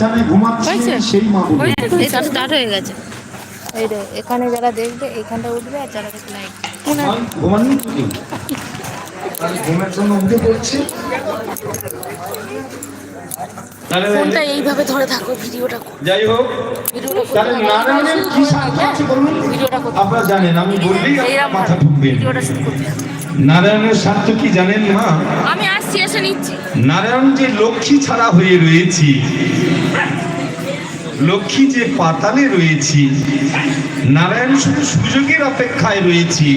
বিছানায় ঘুমাচ্ছি সেই মা স্টার্ট হয়ে গেছে। এই রে এখানে যারা দেখবে এখানটা উঠবে আর যারা দেখবে লাইক ঘুমাননি তো ঘুমের জন্য উঠে পড়ছে। ফোনটা এইভাবে ধরে থাকো ভিডিওটা যাই হোক তাহলে নারায়ণের কি আছে বলুন? আপনারা জানেন আমি বললেই মাথা। নারায়ণের স্বার্থ কি জানেন মা? আমি আসছি এসে নিচ্ছি। নারায়ণ যে লক্ষ্মী ছাড়া হয়ে রয়েছি লক্ষ্মী যে পাতালে রয়েছি, নারায়ণ শুধু সুযোগের অপেক্ষায় রয়েছি।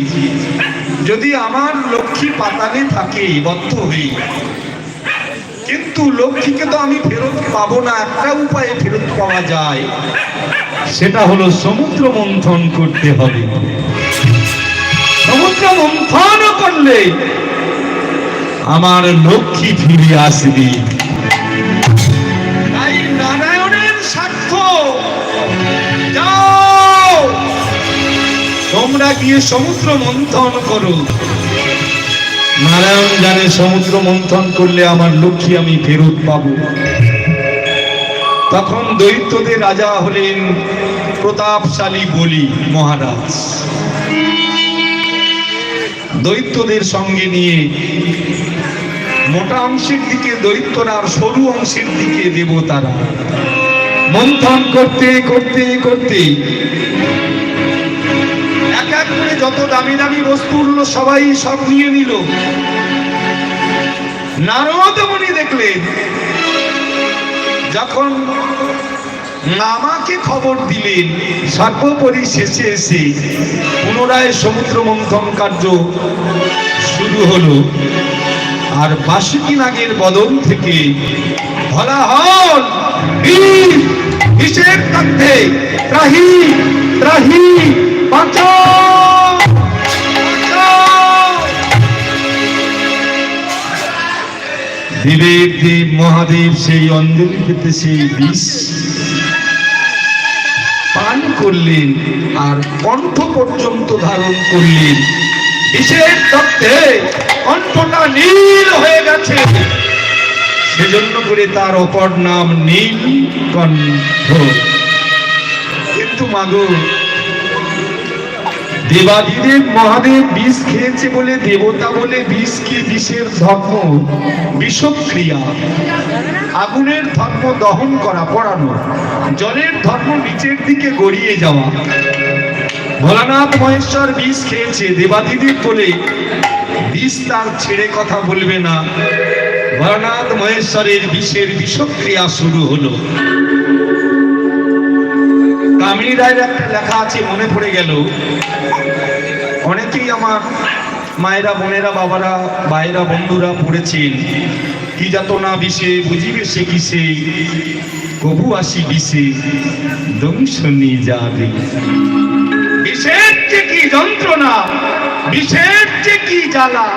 যদি আমার লক্ষ্মী পাতালে থাকে, বদ্ধ হই কিন্তু লক্ষ্মীকে তো আমি ফেরত পাবো না, একটা উপায়ে ফেরত পাওয়া যায়। সেটা হলো সমুদ্র মন্থন করতে হবে। সমুদ্র মন্থন করলে আমার লক্ষ্মী ফিরে আসবে। তোমরা গিয়ে সমুদ্র মন্থন করো নারায়ণ জানে সমুদ্র মন্থন করলে আমার লক্ষ্মী আমি ফেরত পাব। তখন দৈত্যদের রাজা হলেন প্রতাপশালী বলি মহারাজ। দৈত্যদের সঙ্গে নিয়ে মোটা অংশের দিকে দৈত্যরা আর সরু অংশের দিকে দেবতারা। মন্থন করতে করতে করতে যত দামি দামি বস্তু উঠল সবাই সব নিয়ে নিল। নারদ দেখলেন যখন আমাকে খবর দিলেন, সর্বোপরি শেষে এসে পুনরায় সমুদ্র মন্থন কার্য শুরু হলো। আর বাসুকি নাগের বদন থেকে বলা হল কিসের কান্ধে ত্রাহি ত্রাহি বাঁচাও। দেবের দেব মহাদেব সেই অঞ্জলি পেতে সেই বিষ পান করলেন আর কণ্ঠ পর্যন্ত ধারণ করলেন। বিষের তত্ত্বে কণ্ঠটা নীল হয়ে গেছে। সেজন্য করে তার অপর নাম নীল কণ্ঠ কিন্তু মাগো দেবাদিদেব মহাদেব বিষ খেয়েছে বলে, দেবতা বলে বিষ কি বিষের ধর্ম, বিষক্রিয়া। আগুনের ধর্ম দহন করা, পড়ানো। জলের ধর্ম নিচের দিকে গড়িয়ে যাওয়া। ভোলানাথ মহেশ্বর বিষ খেয়েছে, দেবাদিদেব বলে, বিষ তার ছেড়ে কথা বলবে না। ভোলানাথ মহেশ্বরের বিষের বিষক্রিয়া শুরু হলো। কামিনী রায়ের একটা লেখা আছে, মনে পড়ে গেল। অনেকেই আমার মায়েরা, বোনেরা, বাবারা, ভাইরা, বন্ধুরা পড়েছেন, কি যাতনা বিষে, বুঝিবে সে কিসে? কবু আসি বিষে দংশনি যাবে। বিষের যে কি যন্ত্রণা, বিষের যে কি জ্বালা।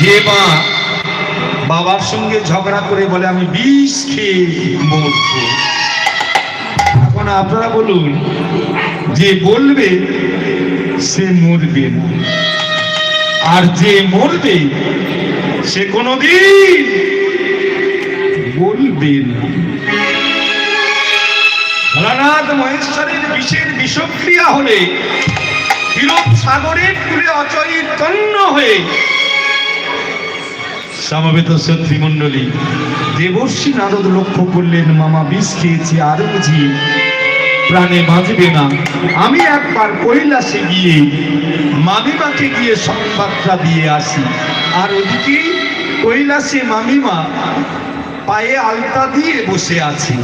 যে মা বাবার সঙ্গে ঝগড়া করে বলে, আমি বিষ খেয়ে মরবো। এখন আপনারা বলুন, যে বলবে সে মরবে না। আর যে মরবে, সে কোনদিন বলবে না। ভোলানাথ মহেশ্বরের বিষের বিষক্রিয়া হলে বিরোধ সাগরের তুলে অচৈতন্য হয়ে, সমবেত শত্রুমণ্ডলী, দেবর্ষী নারদ লক্ষ্য করলেন, মামা বিষ খেয়েছে আর বুঝি। প্রাণে বাঁচবে না। আমি একবার কৈলাসে গিয়ে মামিমাকে গিয়ে সংবাদটা দিয়ে আসি। আর ওদিকে কৈলাসে মামিমা পায়ে আলতা দিয়ে বসে আছে।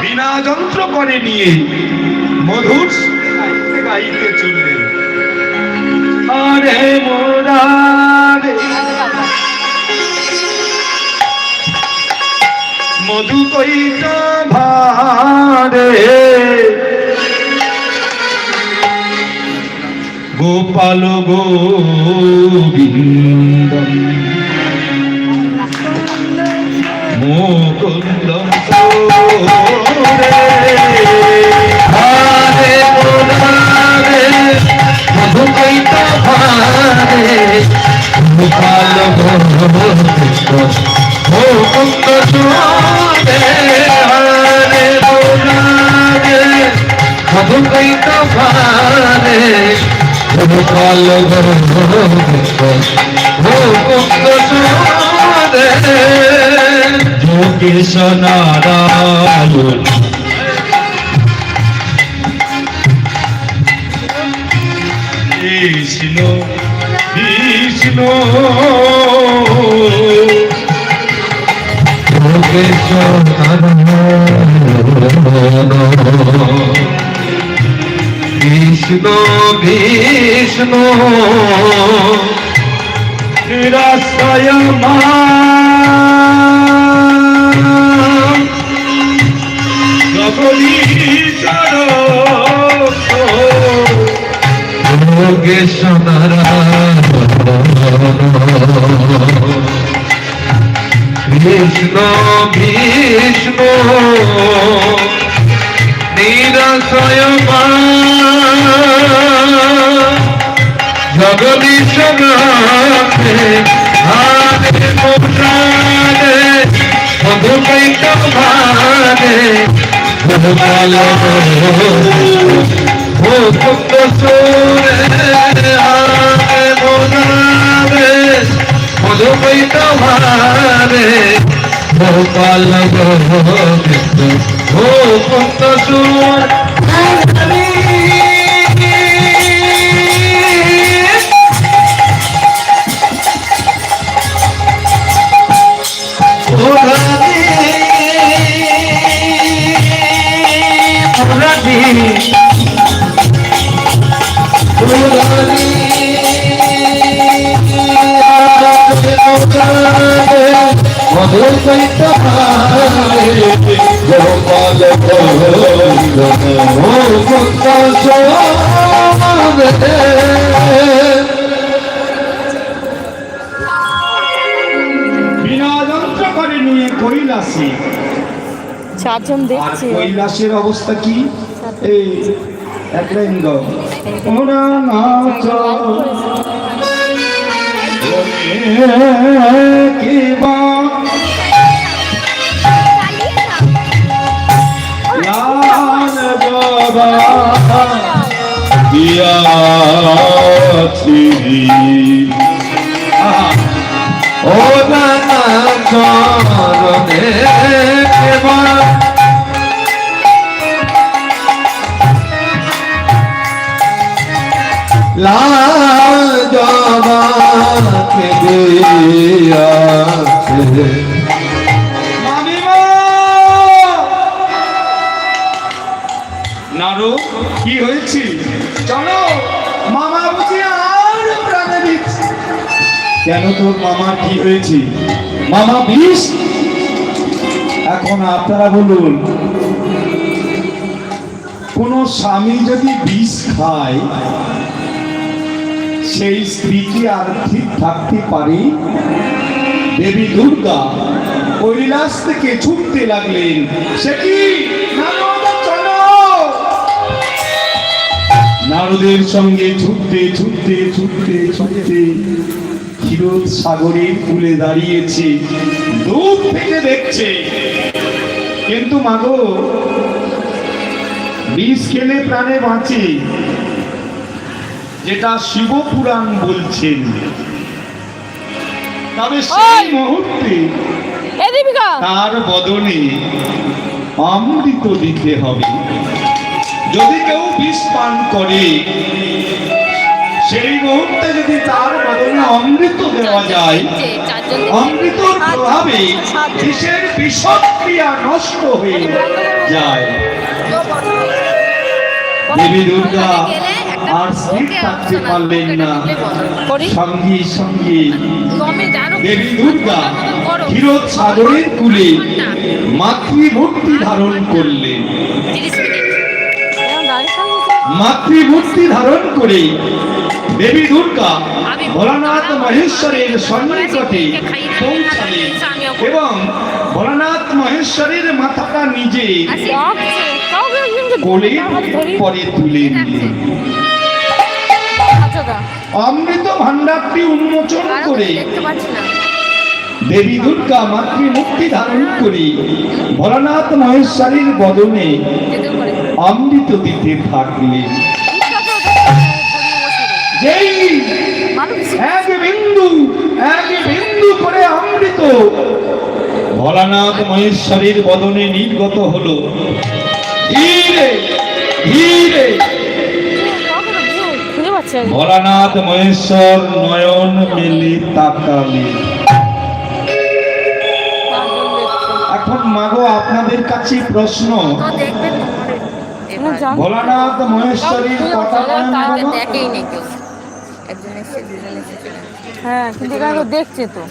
বিনা যন্ত্র করে নিয়ে মধুর গাইতে গাইতে মধু কইটা ভারে। গোপাল গোবিন্দ মুকুন্দ হরে কইটা ভারে। গোপাল গোবিন্দ সুরে যোগেশ নারায়ণ কৃষ্ণ কৃষ্ণ যোগেশ নারায়ণ কৃষ্ণ বিষ্ণু নিরাশ্রয় মা যোগেশ নারায়ণ কৃষ্ণ। বিষ্ণু নিরসয় জগদীশ নাথে হারে মোরারে মধুকৈত ভারে মধুকাল ও কুন্দ সুরে হারে মোরারে মধুকৈত ভারে যন্ত্র করে নিয়ে চারজন দেখছে। কৈলাসের অবস্থা কি? এই এক লাইন গাও ওরা নাচ। কে বা। লাল বাবা দিয়াছি আহা। ও নানা চরণে কেবা লাল মামিমা নারু কি হয়েছে? চলো মামা বুঝি আর প্রাণে দিচ্ছে। কেন তোর মামা কি হয়েছে? মামা বিষ? এখন আপনারা বলুন কোন স্বামী যদি বিষ খায় সেই স্ত্রী কি আর ঠিক থাকতে পারে? দেবী দুর্গা, কৈলাস থেকে ছুটতে লাগলেন। সে কি? নারদের সঙ্গে ছুটতে ছুটতে ছুটতে ছুটতে ক্ষীরোদ সাগরের কূলে দাঁড়িয়েছে। দূর থেকে দেখছে। কিন্তু মাগো বিষ খেলে প্রাণে বাঁচে। যেটা শিবপুরাণ বলছেন তবে সেই মুহূর্তে তার বদনে অমৃত দিতে হবে যদি কেউ বিষ পান করে সেই মুহূর্তে যদি তার বদনে অমৃত দেওয়া যায় অমৃতর প্রভাবে বিষের বিষক্রিয়া নষ্ট হয়ে যায় দেবী দুর্গা আর স্থির থাকতে পারলেন না। করি। সঙ্গে সঙ্গে দেবী দুর্গা ক্ষীরোদ সাগরের মাতৃমূর্তি ধারণ করলেন? মাতৃমূর্তি ধারণ করে দেবী দুর্গা ভোলানাথ মহেশ্বরের সন্নিকটে পৌঁছালেন। এবং ভোলানাথ মহেশ্বরের মাথাটা নিজে অমৃত ভাণ্ডারটি উন্মোচন করে। দেবী দুর্গা মাতৃমূর্তি ধারণ করি ভোলানাথ মহেশ্বরীর বদনে অমৃত দিতে থাকলেন যেই এক বিন্দু এক বিন্দু করে অমৃত ভোলানাথ মহেশ্বরীর বদনে নির্গত হলো ধীরে ধীরে ভোলানাথ মহেশ্বর নয়ন মেলে তাকালে। এখন মাগো আপনাদের কাছে প্রশ্ন। ভোলানাথ মহেশ্বরীর এসেছে হ্যাঁ কিন্তু দেখছে তো।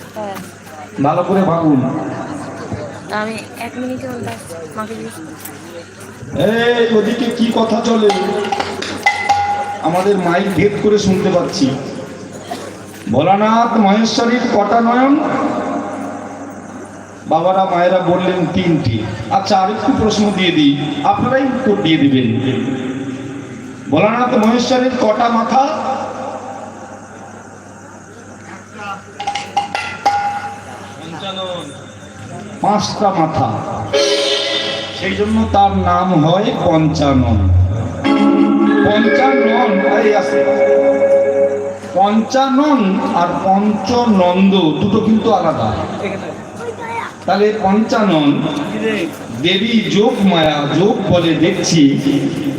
ভালো করে ভাবুন। তা আমি এক মিনিটে মাকে এই ওদিকে কি কথা চলে? আমাদের মাইক ভেদ করে শুনতে পাচ্ছি। ভোলানাথ মহেশ্বরীর কটা নয়ন? বাবারা, মায়েরা বললেন তিনটি। আচ্ছা আরেকটু প্রশ্ন দিয়ে দিই। আপনারাই উত্তর দিয়ে দিবেন। ভোলানাথ মহেশ্বরীর কটা মাথা? পাঁচটা মাথা। সেই জন্য তার নাম হয় পঞ্চানন। পঞ্চানন আছে। পঞ্চানন আর পঞ্চনন্দ দুটো কিন্তু আলাদা। তাহলে পঞ্চানন দেবী যোগ মায়া যোগ বলে দেখছি।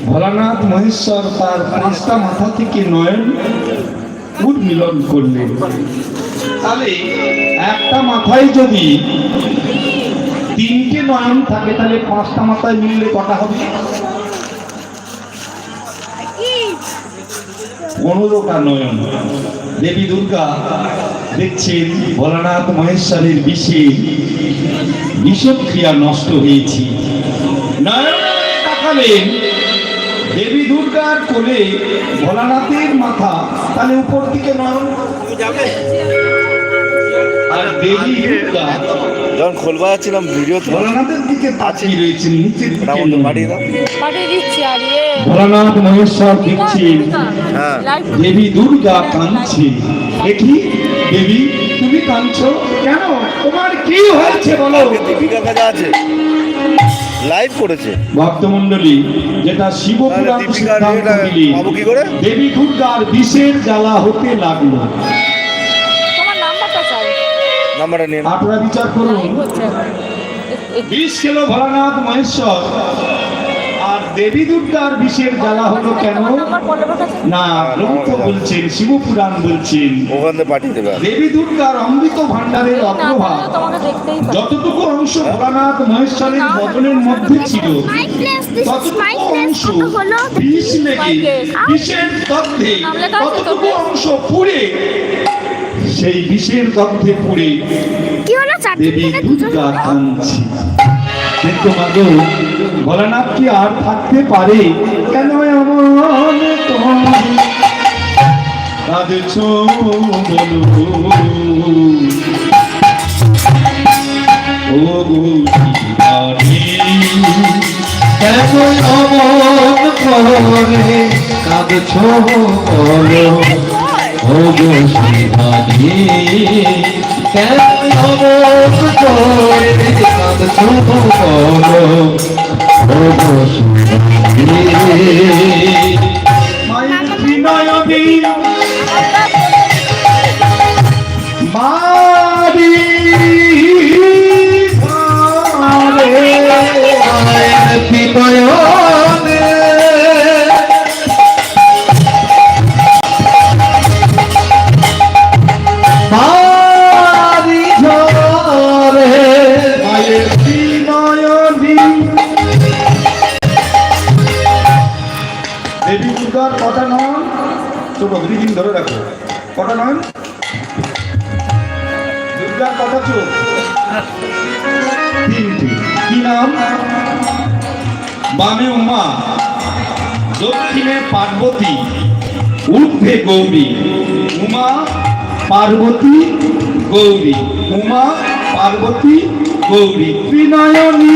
ভোলানাথ মহেশ্বর তার পাঁচটা মাথা থেকে নয়ন উন্মিলন করলেন। তাহলে একটা মাথায় যদি তিনটে নয়ন থাকে, তাহলে পাঁচটা মাথায় মিললে কটা হবে? পনেরোটা নয়ন। দেবী দুর্গা দেখছেন ভোলানাথ মহেশ্বরের বিষে বিষক্রিয়া নষ্ট হয়েছে। নয়ন দেবী দুর্গার কোলে ভোলানাথের মাথা, তাহলে উপর দিকে নয়ন। আর দেবী দুর্গা যখন খোলবা যাচ্ছিলাম ভিডিও দিকে পাঠিয়ে দাও পাঠিয়ে দিচ্ছি আর ইয়ে ভোলানাথ মহেশ্বর দেখছেন হ্যাঁ। দেবী দুর্গা কাঁদছে। দেখি দেবী তুমি কাঁদছো কেন? তোমার কি হয়েছে বলো? আজকে দীপিকার আছে। লাইভ করেছে। ভক্তমন্ডলী যেটা শিবপুরাণ দীপিকার সিদ্ধান্ত করে? দেবী দুর্গার বিষের জ্বালা হতে লাগল। নাম্বারটা নিয়ে আপনারা বিচার করুন বিষ খেলো ভোলানাথ মহেশ্বর আর দেবী দুর্গার বিষের জ্বালা হলো কেন না গ্রন্থ বলছেন শিবপুরাণ বলছেন ওখান পাঠিয়ে দেবে দেবী দুর্গার অমৃত ভাণ্ডারের অগ্রভাগ যতটুকু অংশ ভোলানাথ মহেশ্বরের বদনের মধ্যে ছিল ততটুকু অংশ বিষ লেগে বিষের দগ্ধে ততটুকু অংশ পুড়ে সেই বিষের দগ্ধে পুড়ে কি দেবী দুর্গা কাঁদছে। কিন্তু মাগো ভোলানাথ কি আর থাকতে পারে? কেন এমন কাঁদছ বলো। ও অমন করে? কাঁদছ বলো। ও গো শিবানী কেমন অমন করে কাঁদছ বলো ও গো শিবানী মায়ের বিনয়নী মারি ঝরে ছোট ব্রিদিং ধরে রাখো কটা নন দুর্গার কটা চোখ। উমা, দক্ষিণে পার্বতী, ঊর্ধ্বে গৌরী। উমা পার্বতী গৌরী। উমা পার্বতী গৌরী। ত্রিনয়নী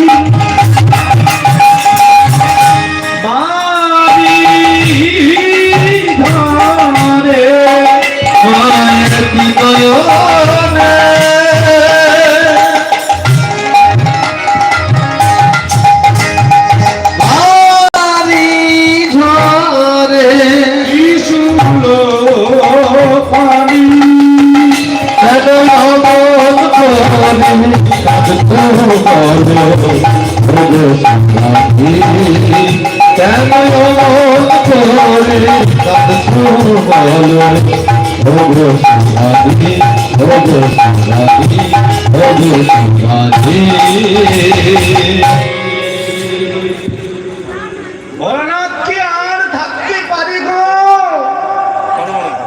বলো ভোগ সংবাদে ভোগ সংবাদে ভোগ সংবাদে